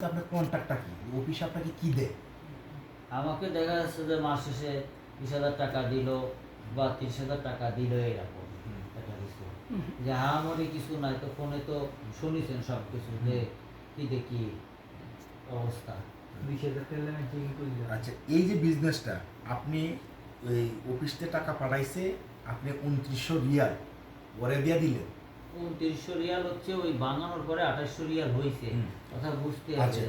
আপনার কন্ট্রাক্টটা কি? অফিস আপনাকে কি দেয়? আমাকে দেখা যাচ্ছে যে মাস শেষে বিশ হাজার টাকা দিল বা তিরিশ হাজার টাকা দিল এরকম একটা কিছু যে হামারি কিছু নাই তো ফোনে তো শুনেছেন সব কিছু যে কি দেখি অবস্থা। বিশ হাজার টাকা ম্যাচিং করলে আচ্ছা এই যে বিজনেসটা আপনি ওই অফিসতে টাকা পাঠাইছে আপনি উনত্রিশশো রিয়াল ওরে দিয়া দিলেন। উনত্রিশশো রিয়াল হচ্ছে ওই বাঙানোর পরে আঠাশশো রিয়াল হয়েছে। কথা বুঝতে আচ্ছা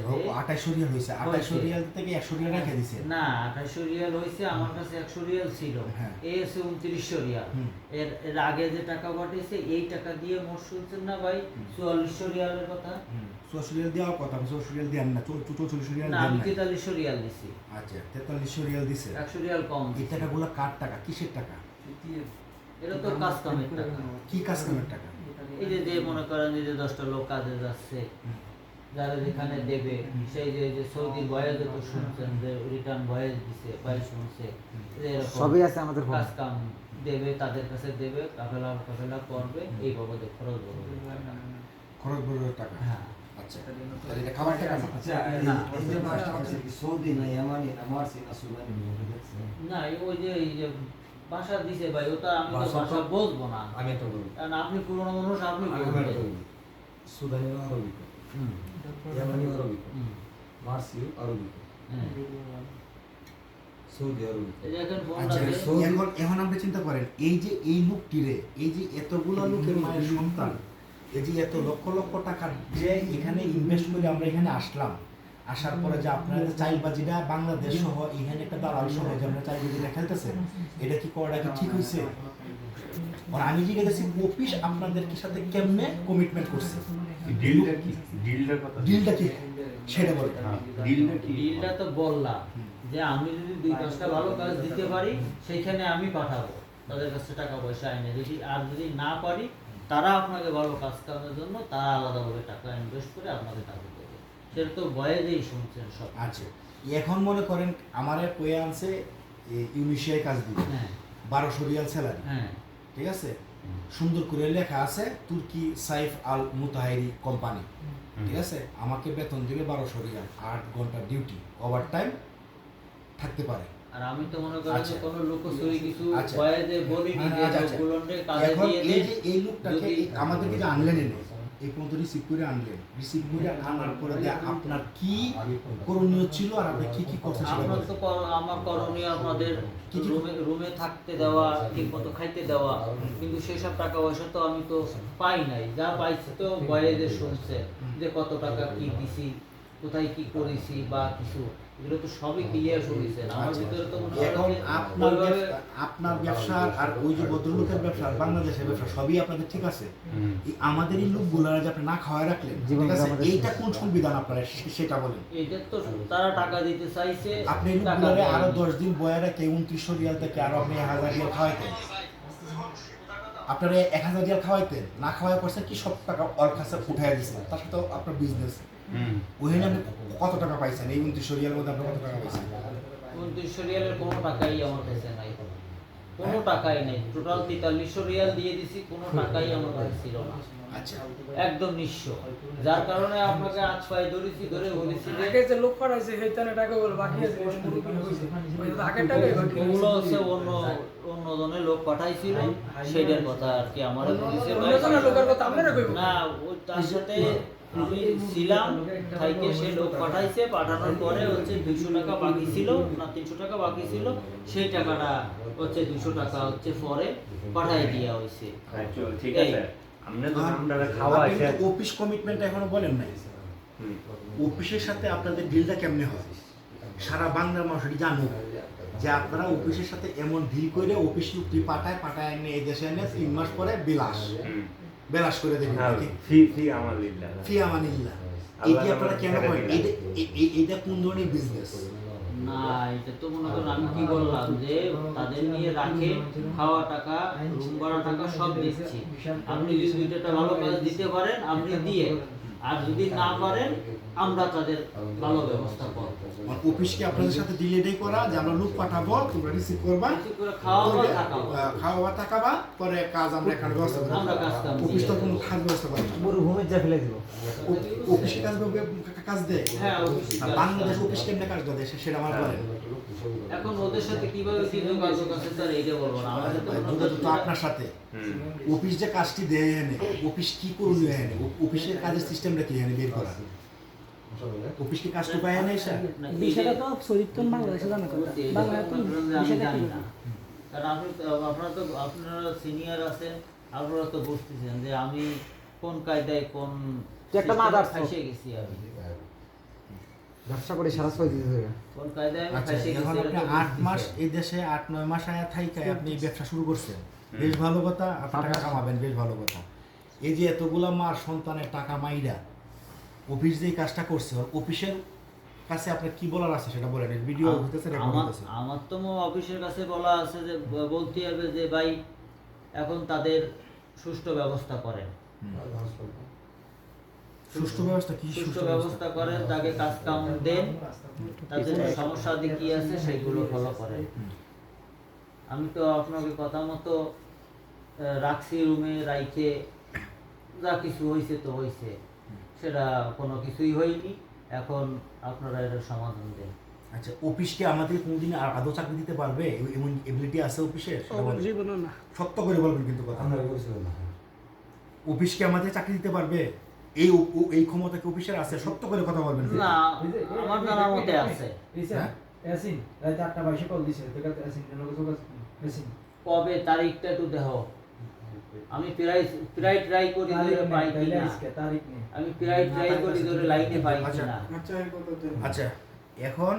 রিয়াল হয়েছে। আঠাশশো রিয়াল থেকে একশো রিয়াল রেখে দিছে। না আঠাশশো রিয়াল হয়েছে আমার কাছে একশো রিয়াল ছিল। হ্যাঁ। এই উনত্রিশশো রিয়াল এর এর আগে যে টাকা পাঠিয়েছে এই টাকা দিয়ে মোট শুনছেন না ভাই? চুয়াল্লিশশো রিয়ালের কথা? চুয়াশো রিয়াল দেওয়ার কথা চৌষট্টি রিয়াল দেন না। চৌচল্লিশশো রিয়াল না আমি তেতাল্লিশশো রিয়াল দিছি। আচ্ছা তেতাল্লিশশো রিয়াল দিছে। একশো রিয়াল কম এই টাকাগুলো কার টাকা? কিসের টাকা? এটা তো কাজ কামের টাকা। কি কাজ কামের টাকা? এই যে যে মনে করেন যে যে দশটা লোক কাজে যাচ্ছে যারা যেখানে দেবে সেই যে যে সৌদি বয়েজে তো শুনছেন যে রিটার্ন বয়েজ দিছে বয়েজ শুনছে সবই আছে আমাদের। কাজ কাম দেবে তাদের কাছে দেবে কাফেলা কাফেলা করবে এই বাবদে খরচ বলবে খরচ বড় টাকা? হ্যাঁ। আচ্ছা। তাহলে এটা খাবার টাকা না আচ্ছা না। এই যে সৌদি না ইয়ামানি না মারসি না সুদানি? না এই ওই যে এই যে ভাষা দিছে ভাই ওটা আমি তো ভাষা বলব না। আমি বলি কারণ আপনি পুরনো মানুষ আপনি সুদানি হুম, ইয়ামানি। সৌদি এখন আচ্ছা আপনি চিন্তা করেন এই যে এই লোকটিরে এই যে এতগুলো লোকের মায়ের সন্তান এই যে এত লক্ষ লক্ষ টাকা যে এখানে ইনভেস্ট করে আমরা এখানে আসলাম আসার পরে যে আপনারা যে চাইবাজিটা বাংলাদেশ সহ এখানে একটা দালাল সহ যে আমরা চাইবাজিটা খেলতেছেন এটা কি করাটা কি ঠিক হয়েছে আর আমি জিজ্ঞেস করছি অফিস আপনাদের সাথে কেমনে কমিটমেন্ট করছে? ডিলটা কি? ডিলটার কথা ডিলটা কি? সেটা বলেন হ্যাঁ, ডিলটা কি? ডিলটা তো বললাম যে আমি যদি দুই পাঁচটা ভালো কাজ দিতে পারি সেইখানে আমি পাঠাবো। তাদের কাছে টাকা পয়সা এনে যদি আর যদি না পারি তারা আপনাকে ভালো কাজ কামের জন্য তারা আলাদাভাবে টাকা ইনভেস্ট করে আপনাকে টাকা দেবে। সেটা তো বয়েজেই শুনছেন সব। আচ্ছা এখন মনে করেন আমার কয়ে আনছে ইউনিশিয়ায় কাজ দিবে। হ্যাঁ। বারোশো রিয়াল স্যালারি। হ্যাঁ। ঠিক আছে? সুন্দর করে লেখা আছে তুর্কি সাইফ আল মুতাহারি কোম্পানি ঠিক আছে আমাকে বেতন দিবে বারোশো রিয়াল আট ঘণ্টা ডিউটি ওভার টাইম থাকতে পারে আর আমি তো মনে করি যে আচ্ছা। কোনো লোকচুরি কিছু আচ্ছা। বয়েজে বলিনি যে আচ্ছা, আচ্ছা। লোকগুলোকে কাজে দিয়ে এই এই লোকটাকে আমাদেরকে যে আনলেন এনে এই পর্যন্ত রিসিভ করে আনলেন। রিসিভ করে আনার পরে আপনার কি করণীয় ছিল আর আপনি কি কি করছেন বলেন। তো আমার করণীয়? রুমে রুমে থাকতে দেওয়া ঠিক মতো খাইতে দেওয়া কিন্তু সেসব টাকা পয়সা তো আমি তো পাই নাই। যা পাইছি তো বয়েজে শুনছে যে কত টাকা কি দিছি কোথায় কি করেছি বা কিছু। এগুলো তো সবই ক্লিয়ার শুনেছেন আমার আচ্ছা। ভিতরে তো এখন আপনার আপনার ব্যবসা আর ওই যে ভদ্রলোকের ব্যবসা আর বাংলাদেশের ব্যবসা সবই আপনাদের ঠিক আছে। হুম। এই আমাদের এই লোকগুলারা যে আপনি না খাওয়ায় রাখলেন ঠিক আছে? এইটা কোন সংবিধান আপনারা সেটা বলেন? এটা তো তারা টাকা দিতে চাইছে আপনি লোকগুলারে আরও দশ দিন বয়ে রেখে উনত্রিশশো রিয়াল থেকে আরও আপনি এক হাজার রিয়াল খাওয়াইতেন। আপনারা এক হাজার রিয়াল খাওয়াইতেন না খাওয়াই করছেন কি সব টাকা কাছে উঠাই দিচ্ছেন তার সাথে আপনার বিজনেস হুম। ওইখানে কত টাকা পাইছেন? এই উনত্রিশশো রিয়াল মধ্যে আপনি কত টাকা পাইছেন? উনত্রিশশো রিয়ালের কোনো টাকাই আমার কাছে নাই কোনো। টাকাই নেই। টোটাল তেতাল্লিশশো রিয়াল দিয়ে দিছি কোনো টাকাই আমার কাছে ছিল না। আচ্ছা। একদম নিঃস্ব। যার কারণে আপনাকে আজ পায়ে ধরেছি ধরে বলেছি যে আগে যে লোক করাইছে সেইখানে টাকা বলে বাকি আছে আগের টাকাই বাকি ওগুলো হচ্ছে অন্য অন্য জনের লোক পাঠাইছিল সেইটার কথা আর কি আমার বলেছে না ওই তার সাথে আমি ছিলাম থাইকে সে লোক পাঠাইছে পাঠানোর পরে হচ্ছে দুইশো টাকা বাকি ছিল না তিনশো টাকা বাকি ছিল সেই টাকাটা হচ্ছে দুশো টাকা হচ্ছে পরে পাঠাই দেওয়া হয়েছে আচ্ছা, ঠিক আছে। অফিস কমিটমেন্ট এখনও বলেন নাই। অফিসের সাথে আপনাদের ডিলটা কেমনে হয়? সারা বাংলার মানুষ জানুক যে আপনারা অফিসের সাথে এমন ডিল করে অফিস চুক্তি পাঠায় পাঠায় এনে এদেশে এনে তিন মাস পরে বিলাস। বেলাস করে দেবেন হ্যাঁ, ফি ফি আমার লিল্লাহ ফি আমানিল্লাহ এটি আপনারা কেন করেন? এটা কোন ধরনের বিজনেস না এটা তো মনে করেন আমি কি বললাম যে তাদের নিয়ে রাখে খাওয়া টাকা রুম ভাড়া টাকা সব দিচ্ছি। আপনি যদি দুইটা ভালো কাজ দিতে পারেন আপনি দিয়ে। আর যদি না পারেন আমরা তাদের ভালো ব্যবস্থা করব। আর অফিসকে আপনাদের সাথে করা? যে আমরা লোক পাঠাবো তোমরা রিসিভ করবা। থাকাবো। খাওয়া টাকাবা পরে কাজ আমরা এখানে ব্যবস্থা করব। আমরা কাজ কাম অফিস তো কোনো কাজ ব্যবস্থা করে মরুভূমির যা ফেলে দিব। অফিসে কাজ কাজ দেয়? হ্যাঁ আর বাংলাদেশ অফিস কেমনে কাজ দেয় সেটা আমার বলেন এখন ওদের সাথে কীভাবে কি যোগাযোগ আছে স্যার এইটা বলব না। আমাদের তো আপনার সাথে। অফিস যে কাজটি দেয় এনে অফিস কি করুন এনে অফিসের কাজের সিস্টেমটা কি এনে বের করা? অফিস কি কাজ তো পায় এনে না, বিষয়টা তো বাংলাদেশে জানা কথা। তো বিষয়টা কি? না। কারণ আপনি আপনারা তো আপনারা সিনিয়র আছেন আপনারা তো বুঝতেছেন যে আমি কোন কায়দায় কোন একটা মাদার ফাঁসে গেছি আমি। ব্যবসা করে সারা ছয় দিতে আচ্ছা এখন আপনি আট মাস এই দেশে আট নয় মাস আয়া থাইকায় আপনি ব্যবসা শুরু করছেন। বেশ ভালো কথা আপনি টাকা কামাবেন বেশ ভালো কথা। এই যে এতগুলা মার সন্তানের টাকা মাইরা অফিস যে কাজটা করছে অফিসের কাছে আপনার কি বলার আছে সেটা বলেন ভিডিও রেকর্ড আমার তো অফিসের কাছে বলা আছে যে বলতে হবে যে ভাই এখন তাদের সুষ্ঠু ব্যবস্থা করেন। সুষ্ঠু ব্যবস্থা কি সুষ্ঠু ব্যবস্থা? করেন তাকে কাজ কাম দেন তাদের সমস্যা দিক কি আছে সেগুলো ফলো করেন আমি তো আপনাকে কথা মতো রাখছি রুমে রাইখে যা কিছু হয়েছে তো হয়েছে সেটা কোনো কিছুই হয়নি এখন আপনারা এর সমাধান দেন। আচ্ছা অফিসকে আমাদের কোনদিন আর আদৌ চাকরি দিতে পারবে? এমন এবিলিটি আছে অফিসে? না। সত্য করে বলবেন কিন্তু কথা আমরা করেছিলাম না অফিসকে আমাদের চাকরি দিতে পারবে? এই এই ক্ষমতা কি অফিসের আছে? সত্য করে কথা বলবেন। না আমার জানার মতে আছে? এসিন রাত আটটা বাইশে কল দিছে তো কাছে এসিন লোক এসিন কবে তারিখটা একটু দেহ আমি প্রায় প্রায় ট্রাই করি ধরে পাই কিনা। তারিখ নেই। আমি প্রায় ট্রাই করি ধরে লাইনে পাই আচ্ছা। কিনা। আচ্ছা এখন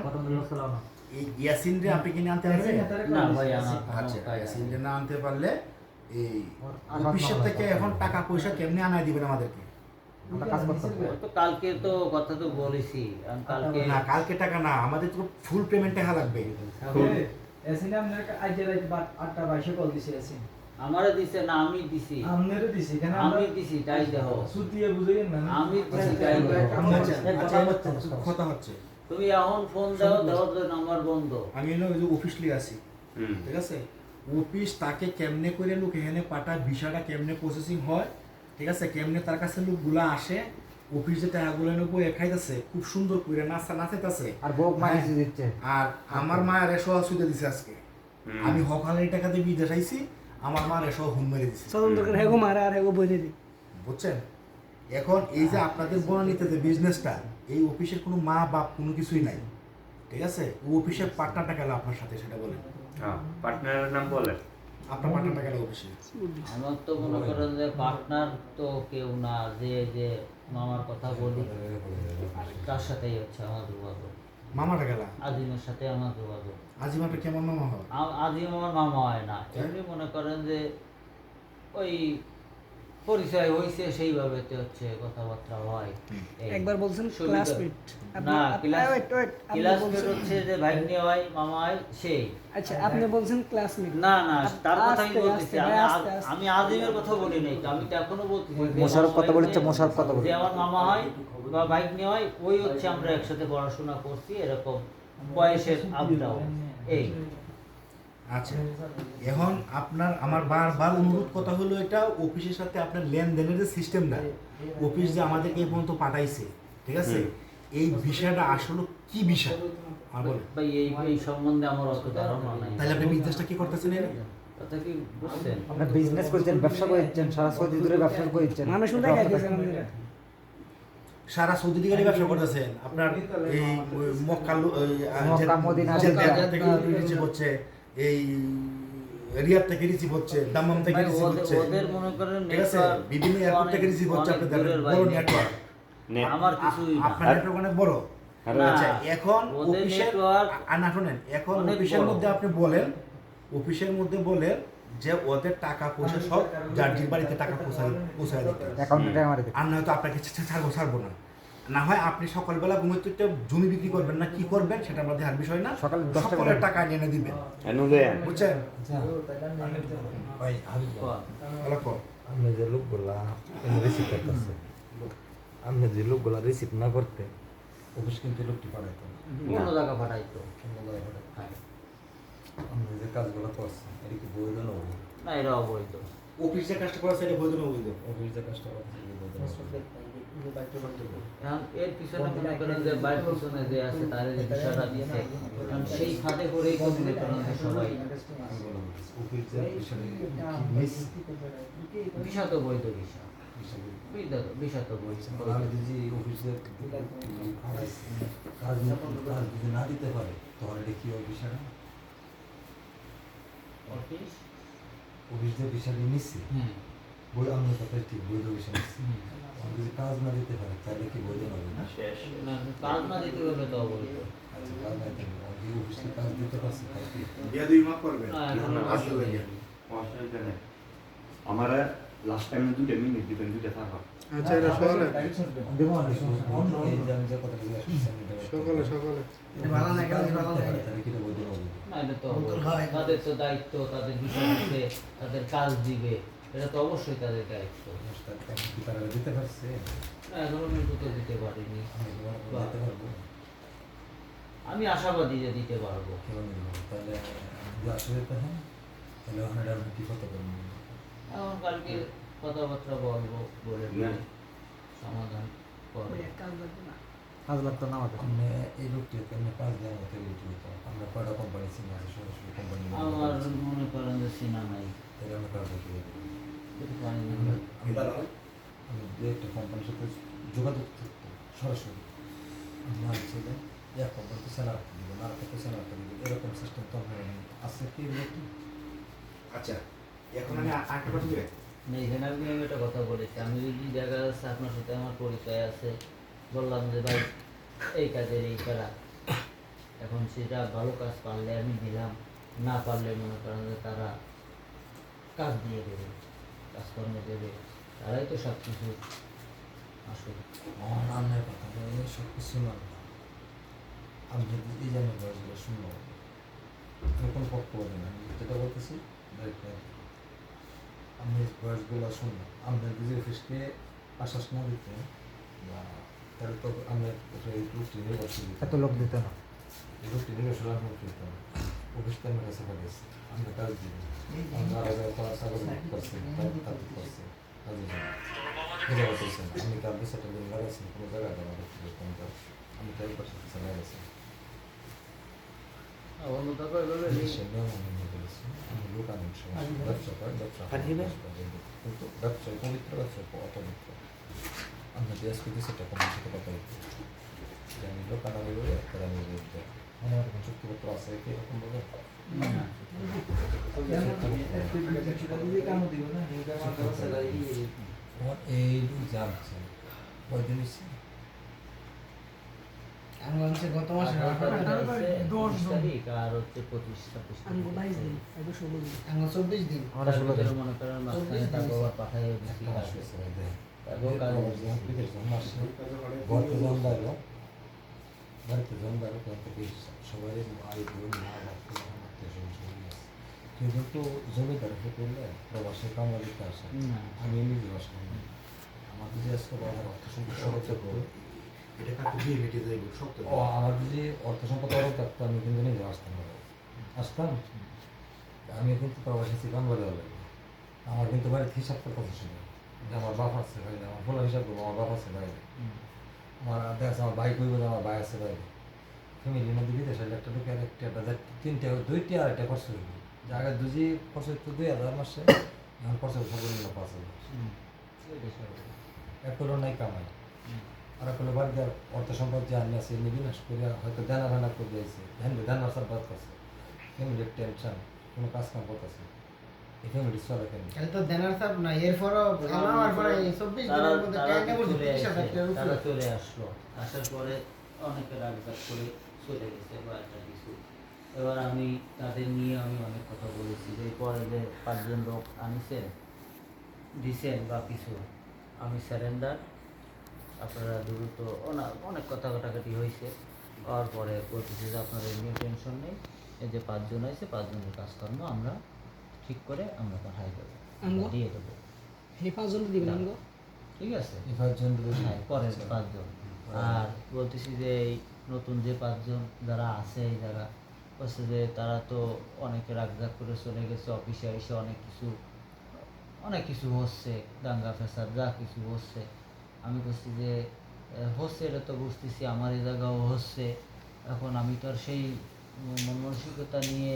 এই ইয়াসিন রে আপনি কিনে আনতে পারবেন না ভাই আমার আচ্ছা ইয়াসিন রে না আনতে পারলে এই অফিসের থেকে এখন টাকা পয়সা কেমনে আনায় দিবেন আমাদেরকে? আমরা কাজ করতে তো কালকে তো কথা তো বলেছি। কালকে না কালকে টাকা না আমাদের তো ফুল পেমেন্ট টাকা লাগবে। এসিন আপনার আজকে রাত বাট- আটটা বাইশে কল দিছে এসিন আমারে দিছে না আমি দিছি। আমনেরও দিছে এখানে আমি দিছি তাই দেহ সুতিয়ে বুঝাইন না আমি দিছি তাই দেহ কথা হচ্ছে। তুমি এখন ফোন দাও দাও নাম্বার বন্ধ। আমি হলো ওই যে অফিস লিয়ে আসি ঠিক আছে? অফিস তাকে কেমনে করে লোক এখানে পাঠায় ভিসাটা কেমনে প্রসেসিং হয়? ঠিক আছে কেমনে তার কাছে লোকগুলা আসে অফিস যে টাকাগুলো নেব খাইতেছে খুব সুন্দর করে নাচা নাচাইতেছে। আর বউক মারি হ্যাঁ। দিচ্ছে। আর আমার মা দিছে আজকে। আমি হকালের টাকা দিয়ে বিদেশ আইছি আমার মা হুন মেরে দিছে। স্বতন্ত্র হেগো মারা আর হেগো দিই বুঝছেন? এখন এই যে আপনাদের বনানীতে যে বিজনেসটা এই অফিসের কোনো মা বাপ কোনো কিছুই নাই। ঠিক আছে? ও অফিসের পার্টনারটা গেল আপনার সাথে সেটা বলেন। হ্যাঁ পার্টনারের নাম বলেন। আপনার পার্টনারটা গেল অফিসে? আমার তো মনে করেন যে পার্টনার তো কেউ না যে যে মামার কথা বলি তার সাথেই হচ্ছে আমার যোগাযোগ। মামাটা গেল আজিমের সাথে আমার যোগাযোগ। আজিমাটা কেমন মামা হয়? আজিম আমার মামা হয় না। এমনি মনে করেন যে ওই পরিচয় সেইভাবে হচ্ছে কথাবার্তা হয়। একবার বলছেন ক্লাসমেট না ক্লাসমেট হচ্ছে যে ভাগ্নে হয় মামা হয় সেই আচ্ছা আপনি বলছেন ক্লাসমেট না না তার কথা আমি বলতেছি আমি আজিমের কথা বলি নাই তো আমি তো এখনও বলতেছি যে মোশাররফ কথা মামা বলেছে, হয়, মোশাররফ কথা বলেছে। যে আমার মামা হয় বা ভাগ্নে হয় ওই হচ্ছে আমরা একসাথে পড়াশোনা করছি এরকম বয়সের আপ এই। আচ্ছা। এখন আপনার আমার বারবার অনুরোধ কথা হলো এটা অফিসের সাথে আপনার লেনদেনের যে সিস্টেমটা অফিস যে আমাদেরকে এই পর্যন্ত পাঠাইছে ঠিক আছে? এই বিষয়টা আসলে কি বিষয়? বলেন। ভাই এই এই সম্বন্ধে আমার অত ধারণা নাই। তাহলে আপনি বিজনেসটা কি করতেছেন এর? কথা কি বুঝছেন? আপনি বিজনেস করছেন ব্যবসা করছেন সারা দিন ব্যবসা করছেন। মানুষ উঠে খাইতেছেন সারা সৌদি দিকে ব্যবসা করতেছেন। আপনার এই মক্কা মদিনা, হচ্ছে। এই রিয়াদ থেকে রিসিভ হচ্ছে দাম্মাম থেকে রিসিভ হচ্ছে। ওদের মনে করেন ঠিক আছে? বিভিন্ন এয়ারপোর্ট থেকে রিসিভ হচ্ছে আপনাদের বড় নেটওয়ার্ক আমার কিছুই না। আপনার নেটওয়ার্ক অনেক বড়। আচ্ছা এখন অফিসের network আর না শোনেন এখন অফিসের মধ্যে আপনি বলেন অফিসের মধ্যে বলেন যে ওদের টাকা পয়সা সব জার্জির বাড়িতে টাকা পৌঁছায় পৌঁছায় দিতে। আর নয়তো আপনাকে ছাড়বো ছাড়বো না। না হয় আপনি সকালবেলা ঘুমোতে উঠে জমি বিক্রি করবেন না কি করবেন সেটা আমাদের আর বিষয় না। সকাল দশটা সকলের টাকা এনে দিবেন। বুঝছেন? ভাই কর। আমি যে লোক বললাম রিসিভ করতেছে আপনি যে লোকগুলা রিসিভ না করতে অফিস কিন্তু লোকটি পাঠাইতো। অন্য জায়গা পাঠাইতো অন্য জায়গায় পাঠাইতো। আপনি যে কাজগুলো করছেন এটা কি বৈধ না না এটা অবৈধ। অফিসে কাজটা করা সেটা বৈধ না অবৈধ? অফিস যে কাজটা করছে এটা বৈধ না অবৈধ? এখন এর পিছনে মনে করেন যে বাইরের পিছনে যে আছে তার যে বিষয়টা দিচ্ছে কারণ সেই খাতে করেই তো মনে করেন যে সবাই মিস বৈধ বিষয় অফিসে কাজ না কাজ যদি না দিতে পারে তখন এটা কি ওই বিষয়টা অফিস? অফিস বিষয়টি নিচ্ছে বই ঠিক বৈধ বিষয় নিচ্ছে যদি কাজ না দিতে পারে তাহলে কি বৈধ হবে না? না কাজ না দিতে গেলে তো অবৈধ। আচ্ছা কাজ না দিতে পারে আমি অফিসে কাজ দিতে পারছি বিয়া দুই মাস করবেন না, এখন না, আসলে আসলে নেই। অসুবিধা নেই। আমার লাস্ট টাইম দুটো মিনিট দিবেন দুটো থাকা। আচ্ছা সকালে। সকালে। তাদের দায়িত্ব তাদের বিষয় তাদের কাজ দিবে। এটা তো অবশ্যই তাদের দায়িত্ব। কি তারা দিতে পারছে? না এখনও কিন্তু তো দিতে পারিনি। আমি তোমার দিতে পারব? আমি আশাবাদী যে দিতে পারব। কেমন তাহলে তো হ্যাঁ তাহলে ওখানে কি করতে পারব এখন কালকে কথাবার্তা বলব বলে হ্যাঁ। সমাধান না। আপনি এই লোকটি মতো হতো আমরা কয়টা কোম্পানি সরাসরি আমার মনে করেন যে সিনা নাই। তাহলে আমরা কাজ করতে পারি একটু কোম্পানির সাথে যোগাযোগ থাকতো সরাসরি। হচ্ছে যে এক কোম্পানিতে দিব না দিব। এরকম সিস্টেম তো আমার আছে কি আচ্ছা এখন না, আমি একটা কথা বলেছি আমি যদি দেখা যাচ্ছে আপনার সাথে আমার পরিচয় আছে। বললাম যে ভাই এই কাজের এই করা। এখন সেটা ভালো কাজ পারলে আমি দিলাম না পারলে মনে করেন যে তারা কাজ দিয়ে দেবে। কাজকর্ম দেবে তারাই তো সব কিছু আসলে। আমার রান্নার কথা বলে সব কিছু মানলাম আমি যদি এই জানি বয়সগুলো শুনব আমি কোনো পক্ষ বলি না। আমি যেটা বলতেছি। আমি বয়সগুলো শুনলাম আমরা যদি অফিসকে আশ্বাস না দিতে বা তাহলে তো আমরা এই রুটি নির্ভরশীল এত লোক দিত না। রুটি নির্ভরশীল আমরা করতাম অফিসটা আমার কাছে আমরা কাজ দিই আমরা আগে তারা আমি কার বিষয়টা দিন লাগাইছি কোনো জায়গায় তো আমি তাই পাশে লাগাইছি আমি আমি ব্যবসায় পবিত্র ব্যবসা অপবিত্র আমরা দেশ কিন্তু সেটা কোনো সাথে কথা আমি লোক আনা বলে তারা আমি আমার চুক্তিপত্র আছে কি এরকম বলে গত মাসে দশ তারিখ আর হচ্ছে পঁচিশ ছাব্বিশ চব্বিশ দিন মনে করেন মাঝখানে সবাই ভাই বোন মা বাবা কিন্তু জমিদার হয়ে পড়লে প্রবাসে কামলা দিতে আসে আমি নিজে আসলাম না আমার যদি আজকে বাবার অর্থ সম্পদ সরব থাকতো এটা কাটতে দিয়ে মিটে যাইব শক্ত ও আমার যদি অর্থ সম্পদ অরব থাকতো আমি কিন্তু নিজে আসতাম না আসতাম আমি কিন্তু প্রবাসী ছিলাম বলে হবে আমার কিন্তু বাড়িতে হিসাব করতে ছিল যে আমার বাপ আছে বাইরে আমার ফুল হিসাব করব আমার বাপ আছে বাইরে আমার দেখা আমার ভাই কইব যে আমার ভাই আছে বাইরে ফ্যামিলির মধ্যে বিদেশ হলে একটা তিনটে দুইটি আর একটা খরচ হইব জায়গা দুজি খরচ হইতো দুই হাজার মাসে এখন খরচ সর্বনিম্ন পাঁচ হাজার। এক হলো নাই কামাই। আর এক হলো বাদ দেওয়ার অর্থ সম্পদ যে আমি আছে এমনি বিনাশ করে হয়তো দানা দানা করে দিয়েছে। ধ্যান দানা সব বাদ করছে ফ্যামিলির টেনশন কোনো কাজ কাম করতেছে তারা চলে আসলো। আসার পরে অনেকে করে চলে গেছে বা একটা কিছু। এবার আমি তাদের নিয়ে আমি অনেক কথা বলেছি। যে পরে যে পাঁচজন লোক আনিছেন দিছেন বা কিছু আমি স্যারেন্ডার আপনারা দ্রুত ওনা- অনেক কথা কাটাকাটি হয়েছে। হওয়ার পরে বলতেছে যে আপনারা এমনি টেনশন নেই এই যে পাঁচজন আছে পাঁচজনের কাজকর্ম আমরা ঠিক করে আমরা পাঠাই দেবো? দিয়ে দেবো। এই পাঁচজন দিবেন ঠিক আছে? এই পাঁচজন হ্যাঁ পরের পাঁচজন। আর বলতেছি যে এই নতুন যে পাঁচজন যারা আছে এই জায়গা বলছে যে তারা তো অনেকে রাগজাগ করে চলে গেছে, অফিসে এসে অনেক কিছু অনেক কিছু হচ্ছে, দাঙ্গা ফেসাদ, যা কিছু হচ্ছে। আমি বলছি যে হচ্ছে এটা তো বুঝতেছি, আমার এই জায়গাও হচ্ছে। এখন আমি তো আর সেই মন মানসিকতা নিয়ে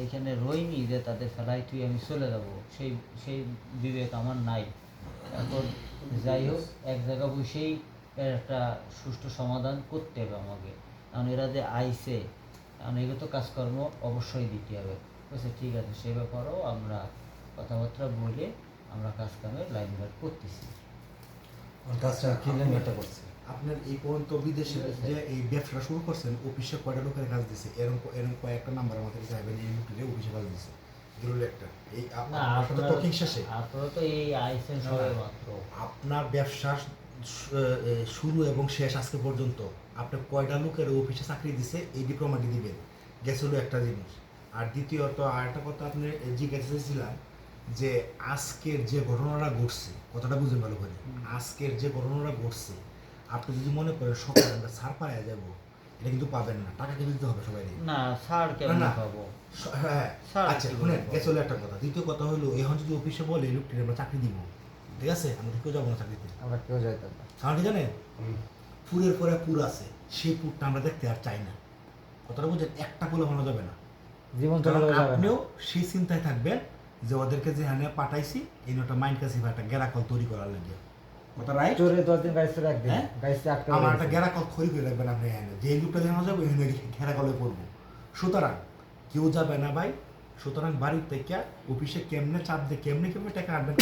এইখানে রইনি যে তাদের ফেলাই তুই আমি চলে যাব। সেই সেই বিবেক আমার নাই। এখন যাই হোক, এক জায়গা বসেই এর একটা সুষ্ঠু সমাধান করতে হবে আমাকে। কারণ এরা যে আইসে কারণ এগুলো তো কাজকর্ম অবশ্যই দিতে হবে। বলছে ঠিক আছে সে ব্যাপারেও আমরা কথাবার্তা বলে আমরা কাজকামের লাইন গার্ড করতেছি। কাজটা কি লেনদেনটা করছে। আপনার এই পর্যন্ত বিদেশে যে এই ব্যবসা শুরু করছেন অফিসে কয়টা লোকের কাজ দিছে? এরকম এরকম কয়েকটা নাম্বার আমাদের চাইবেন এই লোকটিতে অফিসে কাজ দিছে। এই আপনার আপনারা টকিং শেষে। আপনারা তো এই আইসেন সবে মাত্র আপনার ব্যবসা শুরু এবং শেষ আজকে পর্যন্ত আপনি কয়টা লোকের অফিসে চাকরি দিছে এই ডিপ্লোমাটি দিবেন? গেছিল একটা জিনিস। আর দ্বিতীয়ত আর একটা কথা আপনি জিজ্ঞাসা যে আজকের যে ঘটনাটা ঘটছে কথাটা বুঝতে ভালো করে। আজকের যে ঘটনাটা ঘটছে আপনি যদি মনে করেন সকালে আমরা ছাড় পাওয়া যাব এটা কিন্তু পাবেন না। টাকা কিন্তু দিতে হবে সবাই না কেমন না। পাবো? হ্যাঁ আচ্ছা কি শুনেন গেছে হলো একটা কথা। দ্বিতীয় কথা হলো এখন যদি অফিসে বলে লোকটির আমরা চাকরি দিব। ঠিক আছে? আমরা কেউ যাব না চাকরিতে। আমরা কেউ যাইতাম না। কারণ কি জানেন পুরের পরে পুর আছে। সেই পুরটা আমরা দেখতে আর চাই না। কথাটা বুঝছেন একটা পুলে বানানো যাবে না। জীবন আপনিও সেই চিন্তায় থাকবেন যে ওদেরকে যে হানে পাঠাইছি এই একটা মাইন্ড কাছে একটা তৈরি করার লাগে। কথা রাইট চোরে দশ দিন চলে একদিন হ্যাঁ? আটকে আমার একটা করে রাখবেন আপনি এখানে। যে লুকটা যাবে এখানে ঘেরাকলে পড়ব। সুতরাং কেউ যাবে না ভাই। সুতরাং বাড়ির থেকে অফিসে কেমনে চাপ দিয়ে কেমনে কেমনে টাকা আনবেন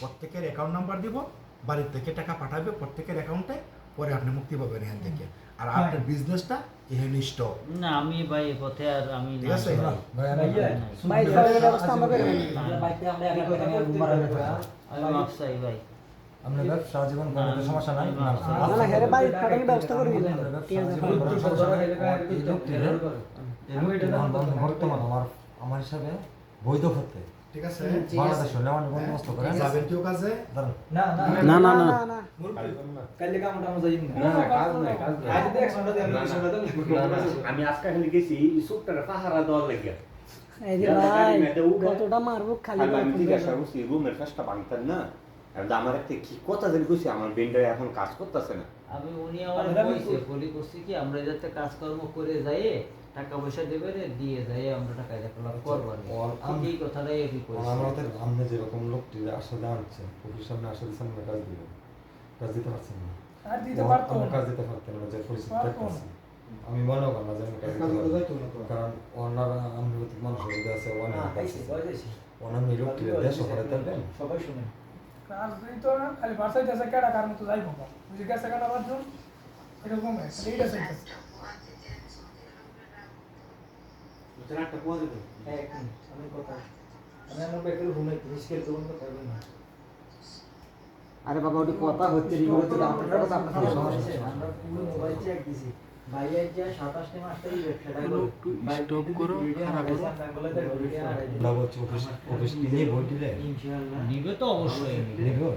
প্রত্যেকের অ্যাকাউন্ট নাম্বার দিব বাড়ির থেকে টাকা পাঠাবে প্রত্যেকের অ্যাকাউন্টে পরে আপনি মুক্তি পাবেন এখান থেকে আর আপনার বিজনেসটা এখানে স্টপ না আমি ভাই পথে আর আমি ঠিক আছে? ভাই। ভাই। ভাই, ব্যবস্থা আমরা করে। আমি চাই ভাই ব্যবসা জীবন কোনো সমস্যা নাই হেরে ব্যবস্থা করে। ঠিক আছে। এই লোকটি বর্তমান আমার আমার হিসাবে বৈধ হতে ঠিক আছে? বাংলাদেশ লেওয়ান বন্দোবস্ত করেন যাবেন কেউ কাজে? না না না না না না কালকে কামটা আমরা যাই না। না, কাজ নাই, কাজ নাই। আজ দেখ সন্ধ্যা দিয়ে সন্ধ্যা দিয়ে আমি আজকে খালি গেছি সুপটারে পাহারা দেওয়ার লাগে এই যে ভাই কতটা মারবো খালি আমি আমি জিজ্ঞাসা করছি রুমের কাজটা ভাঙতেন না? আর আমার একটা কি কথা জানি কইছি আমার বেন্ডার এখন কাজ করতেছে না। আমি উনি আমার কইছে বলি করছি কি আমরা যাতে কাজকর্ম করে যাইয়ে টাকা পয়সা দেবে রে দিয়ে যাই আমরা টাকা দেখা লাভ করব আর কি। ওর- ঠিক এই কথাটাই আর কি কইছে আমাদের আপনি যেরকম লোকটি আশা দেওয়াচ্ছেন অফিস সামনে আশা দিচ্ছেন আমরা কাজ দিব কাজ দিতে পারছেন না আর দিতে পারতো আমরা না। কাজ দিতে পারতেন না যে পরিস্থিতি পারতো দেখতেছি আমি মনে করি না যে আমি কাজ দিতে পারব কারণ মানুষের মধ্যে আছে অনেক হ্যাঁ, আছে বয়স আইসি। ওনার লোকটি দেশ সফরে থাকবেন সবাই শুনে কাজ দিতো না, খালি বাসাইতেছে কেডা কার মতো যাইবো না। বুঝে গেছে কেডা বাথরুম? এরকম হয়, এইটা চাইতেছে। একটা কোয়া দেবে হ্যাঁ এক মিনিট, আমি কথা। আমি আমার ব্যাগের ঘুমে মিসকেল তো কথা বলব না। আরে বাবা ওটি কথা হচ্ছে রিভিউ হচ্ছে আপনার কথা আপনার সমস্যা আমরা পুরো মোবাইল চেক দিছি। ভাইয়া যে 27 মাস থেকে ব্যবসাটা স্টপ করো। খারাপ অফিস নিয়ে বই দিলে নিবে তো অবশ্যই। নিবে?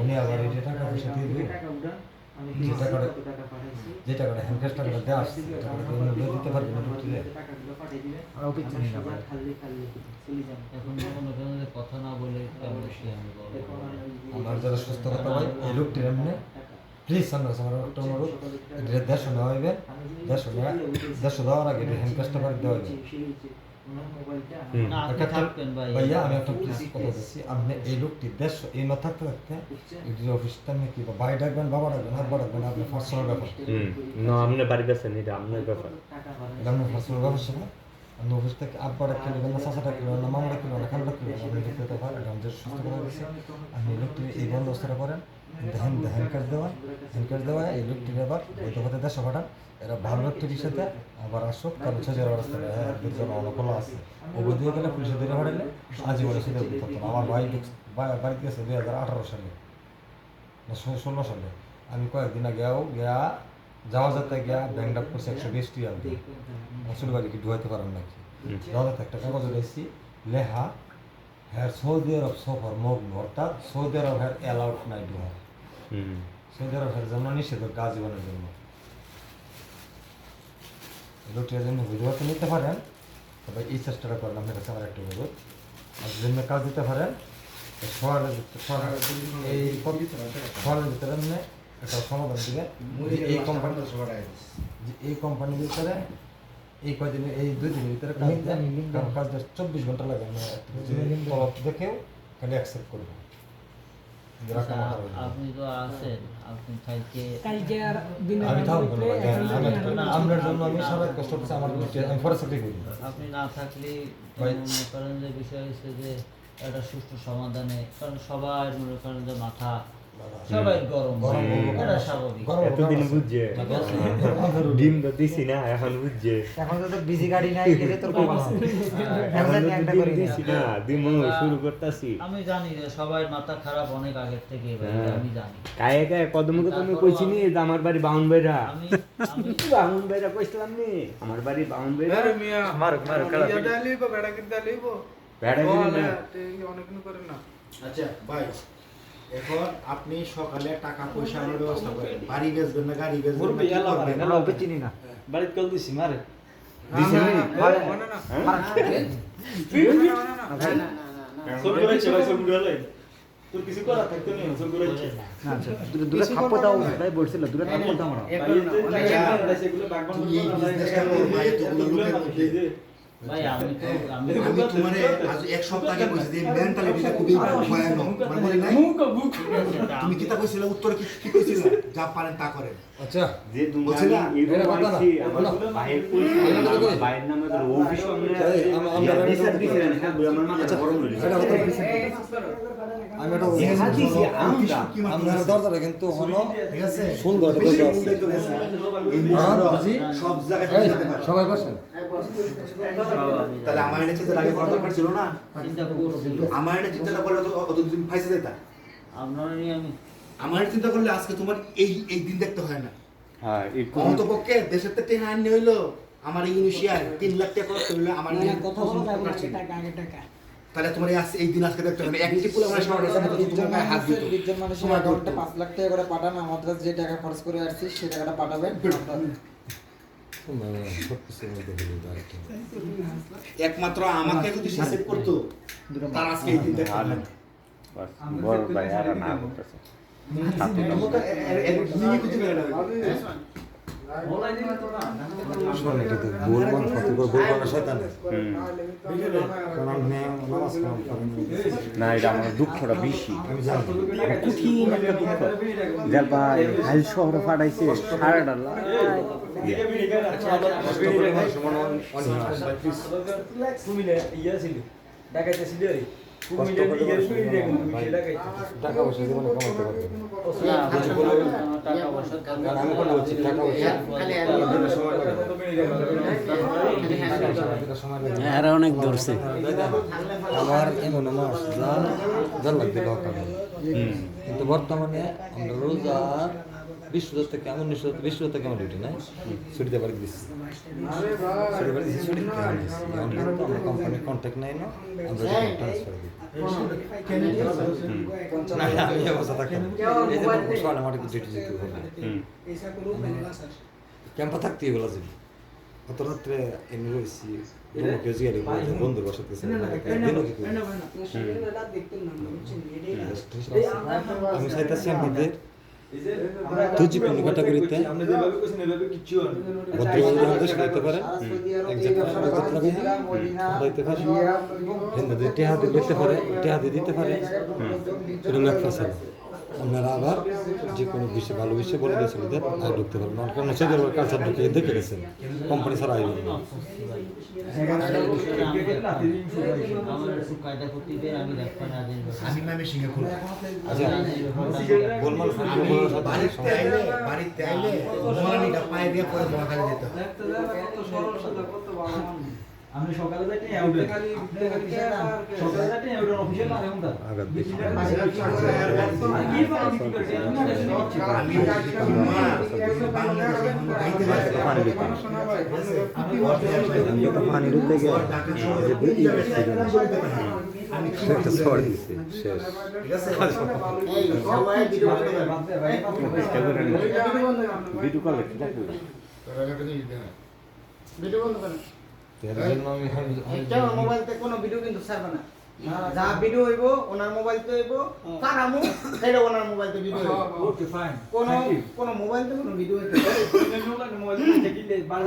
উনি আবার যে টাকা পয়সা দিয়ে দিবে। যে টাকাটা যে টাকাটা হ্যান্ডক্যাশ টাকাটা দেওয়া আসছে টাকাটা দিতে পারবেন না আমার যারা সুস্থ কথা এই এমনি। প্লিজ আমার আমার একটা অনুরোধ দেড়শো নেওয়া হইবে। দেড়শো দেওয়ার আগে এটা হ্যান্ডক্যাশটা দেওয়া হইবে। ভাইয়া আমি একটা কথা আপনি এই লোকটি এই না থাকতে থাকতে কি ডাকবেন বাবা ডাকবেন আব্বা ডাকবেন আপনি পার্সোনাল ব্যাপার না আপনার বাড়ি গেছেন এটা আপনার ব্যাপার এটা আপনার পার্সোনাল ব্যাপার সেটা আপনি অফিস থেকে আব্বা ডাক না চাচা না মামা ডাক নেবেন না খালা ডাক আপনি দেখতে পারেন আমাদের সুস্থ কথা দিচ্ছি আপনি এই লোকটি এই বন্দোবস্তটা করেন হ্যান্ড হ্যান্ড কাজ দেওয়া হ্যান্ড কাজ দেওয়া এই লোকটির এবার বৈধ পথে দেশ পাঠান। এরা ভালো ব্যক্তির সাথে আবার আসুক কারণ ছেলের রাস্তা দুজন অনুকূল আছে। ওগুলো দিয়ে গেলে পুলিশে ধরে পাঠাইলে আজীবনে সেটা করতো আমার ভাই বাড়িতে গেছে দুই হাজার আঠারো সালে না ষোলো সালে। আমি কয়েকদিন আগেও গিয়া যাওয়া যাতে গিয়া ব্যাংক ডাক করছে একশো বিশ টিয়া দিয়ে আসলে বাড়ি কি ঢুয়াইতে পারেন নাকি? যাওয়া যাতে একটা কাগজ রয়েছি লেহা হ্যাঁ সৌদি আরব সফর মগ্ন অর্থাৎ সৌদি আরব হ্যার অ্যালাউড নাই হুম সৌদি আরব হ্যার জন্য জীবনের জন্য। নিতে পারেন তবে এই চেষ্টাটা করেন আপনার কাছে আমার একটা অনুরোধ। আর জন্য কাজ দিতে পারেন এই শহরের ভিতরে- শহরের এই শহরের ভিতরে এমনি একটা সমাধান দিকে এই কোম্পানি যে এই কোম্পানির ভিতরে এই কয়দিনে এই দুই দিনের ভিতরে কাজ কাজটা চব্বিশ ঘণ্টা লাগে আমরা দেখেও খালি অ্যাকসেপ্ট করব। আপনি তো আছেন আপনি থাইকে কালকে আর দিনের আমি থাকব না ভাই, এখন আমি থেকে একটা- আপনার জন্য আমি সারা কষ্ট করছি আমার আমি ফরেস্টে করি আপনি না থাকলে মনে করেন যে বিষয় হচ্ছে যে একটা সুষ্ঠু সমাধানে কারণ সবাই মনে করেন যে মাথা সবাই গরম গরম এটা স্বাভাবিক। এতদিন বুঝছে। ডিম তো দিছি না এখন বুঝছে। এখন তো বিজি গাড়ি নাই গেলে তোর কপাল এখন এখন তো তো একটা করে দিছি না ডিম শুরু করতেছি। আমি জানি যে সবাই মাথা খারাপ অনেক আগের থেকে হ্যাঁ। আমি জানি। কায়ে কায়ে কদমকে তুমি কইছি নি যে আমার বাড়ি বাউন বাইরা আমি আমি বাউন বাইরা কইছিলাম নি? আমার বাড়ি বাউন বাইরা মারুক খেলা বেড়া দিন না। আচ্ছা ভাই এখন আপনি সকালে টাকা পয়সা আনার ব্যবস্থা করেন বাড়ি বেচবেন না গাড়ি বেচবেন না কি করবেন? না ওকে চিনি না বাড়িতে কল দিছি মারে দিছি নি? হয় সব করেছে ভাই সব করে তোর কিছু করা থাকতো না সব করেছে আচ্ছা দূরে দূরে দাও তাই বলছিল দূরে থাপ্পড় দাও আমরা সেগুলো বাগবান তুই এই বিজনেসটা ভাই তো আমি আমি তোমারে আজ এক সপ্তাহ আগে বলছি যে মেন্টালিটিটা খুবই ভয়ানক আমার মনে নাই তুমি কিতা কইছিলে উত্তর কি কি কইছিলে যা পারেন তা করেন আচ্ছা যে তুমি বলছি না? এরকম এটা কথা না। আইছি, আমার বলো। ভাইয়ের কইছি, এটা কথা আমার কই। ভাইয়ের নামে তো অফিস আমরা আমরা এটা দিছে কথা দিছে কই। না, হ্যাঁ, আমার মাথা গরম হয়ে এটা কথা আমি একটা দেখা দিছি, আমরা। কি মাত্র আপনার আছে? দরজাটা কিন্তু হলো ঠিক আছে সুন্দর একটা আছে। সব জায়গায় এই, যেতে পারে সবাই বসেন তাহলে আমার এটা চিন্তা আগে করার দরকার ছিল না? আমার এটা করলে অতদিন ফাইসে যেতা। আমার চিন্তা করলে আজকে তোমার এই এই দিন দেখতে হয় না। হ্যাঁ অন্তপক্ষে দেশের থেকে টেহা আনলে হইল আমার ইউনিশিয়ার তিন লাখ টাকা খরচ হইল আমার নিয়ে কথা বলো তাহলে তোমার এই দিন আজকে দেখতে হবে আমার সবার কাছে তোমার গায়ে হাত দিত। মানুষের অ্যাকাউন্টে। পাঁচ লাখ টাকা করে পাঠান আমাদের যে টাকা খরচ করে আসছি সেই টাকাটা পাঠাবেন সব কিছু দেখে দিই আরেকটা। একমাত্র আমাকে যদি হিসেব করতো তার আজকে এই দিন না। বড় ভাই আর না করতেছে এটা। না আমার দুঃখটা বেশি কঠিন একটা দুঃখ ভাই শহরে ফাটাইছে সারাটা ডাকাইতে ছিল রে টাকা পয়সা জীবনে কামাতে পারবে না। না আমি কোনো বলছি, টাকা পয়সা সময় লাগে। এরা অনেক ধরছে আমার এমন মাস যা যা লাগবে দরকার কিন্তু বর্তমানে আমরা রোজা বিশ রোজা থেকে এমন বিশ রোজা বিশ রোজা থেকে আমার ডিউটি নাই ছুটিতে দিচ্ছি ছুটি বাড়ি দিচ্ছি ছুটি আমরা কোম্পানির কন্ট্যাক্ট নাই না আমরা ট্রান্সফার দিই না আমি এ অবস্থা থাকি না। সকালে আমার ডিউটি যেতে হবে ক্যাম্পে থাকতে এগুলো যাবি গত রাত্রে এমনি রয়েছি কেউ জিজ্ঞাসা করল বন্ধুর বাসা থেকে আমি চাইতেছি আমাদের তুজি কোন ক্যাটাগরিতে? আমাদের শিখাইতে পারে। পড়াইতে পারে। হিন্দুদের টেহা দিতে পারে টেহা দিতে পারে। এক আপনারা আবার যে কোনো বিষয়ে ভালো বিষয়ে বলে দিয়েছিল যে আর ঢুকতে পারবেন না। কারণ সৌদি আরবের কালচার ঢুকে দেখে গেছেন কোম্পানি ছাড়া আইবেন না। আচ্ছা গোলমাল ফুটবল বলার সাথে বাড়িতে আইলে বাড়িতে আইলে মোলানিটা পায়ে দিয়ে পরে যেতে আমি সকালে যাইতে আউটে সকালে যাইতে আউটে অফিসিয়াল না এখন দা পানি শেষ ভিডিও বন্ধ করে। বাদ দে ভাই চেষ্টা করে। নি। ভিডিও বন্ধ করে ভিডিও কলে ঠিক আছে ভিডিও বন্ধ করে এর জন্য আমি মোবাইলতে কোনো? ভিডিও কিন্তু ছাড়বে না। যা ভিডিও হইব ওনার মোবাইলতে হইব কারামু সেটা ওনার মোবাইলতে ভিডিও ওকে ফাইন কোন কোনো মোবাইলতে কোনো ভিডিও হইতে মোবাইল মোবাইল দেখিলে বাড়ি